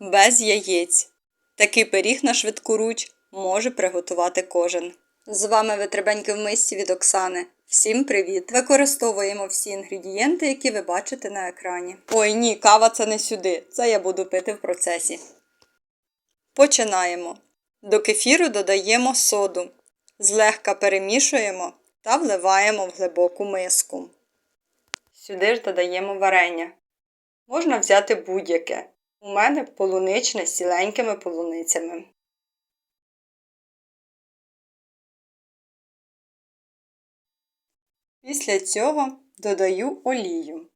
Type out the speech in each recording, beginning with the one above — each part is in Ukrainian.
без яєць. Такий пиріг на швидкоруч може приготувати кожен. З вами витребеньки в мисці від Оксани. Всім привіт! Використовуємо всі інгредієнти, які ви бачите на екрані. Ой, ні, кава це не сюди. Це я буду пити в процесі. Починаємо. До кефіру додаємо соду. Злегка перемішуємо та вливаємо в глибоку миску. Сюди ж додаємо варення. Можна взяти будь-яке. У мене полуничне з ціленькими полуницями. Після цього додаю олію.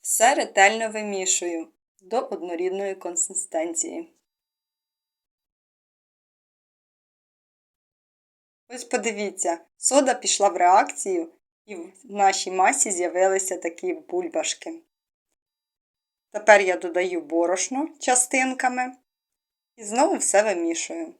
Все ретельно вимішую до однорідної консистенції. Ось подивіться, сода пішла в реакцію і в нашій масі з'явилися такі бульбашки. Тепер я додаю борошно частинками і знову все вимішую.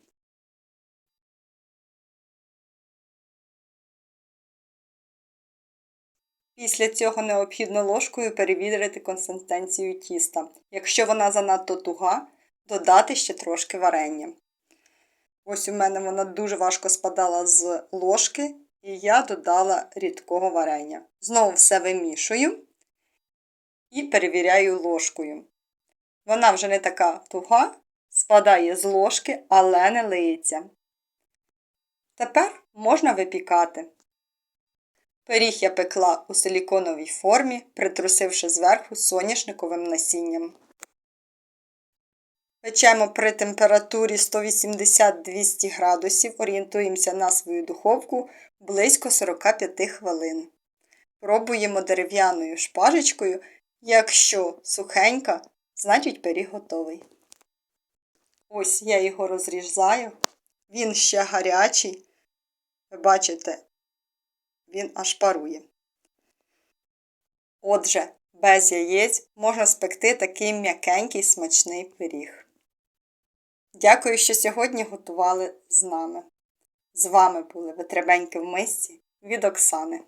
Після цього необхідно ложкою перевірити консистенцію тіста. Якщо вона занадто туга, додати ще трошки варення. Ось у мене вона дуже важко спадала з ложки, і я додала рідкого варення. Знову все вимішую і перевіряю ложкою. Вона вже не така туга, спадає з ложки, але не лиється. Тепер можна випікати. Пиріг я пекла у силіконовій формі, притрусивши зверху соняшниковим насінням. Печемо при температурі 180-200 градусів, орієнтуємося на свою духовку близько 45 хвилин. Пробуємо дерев'яною шпажечкою. Якщо сухенька, значить пиріг готовий. Ось я його розрізаю. Він ще гарячий. Ви бачите, він аж парує. Отже, без яєць можна спекти такий м'якенький смачний пиріг. Дякую, що сьогодні готували з нами. З вами були Витребеньки в мисці від Оксани.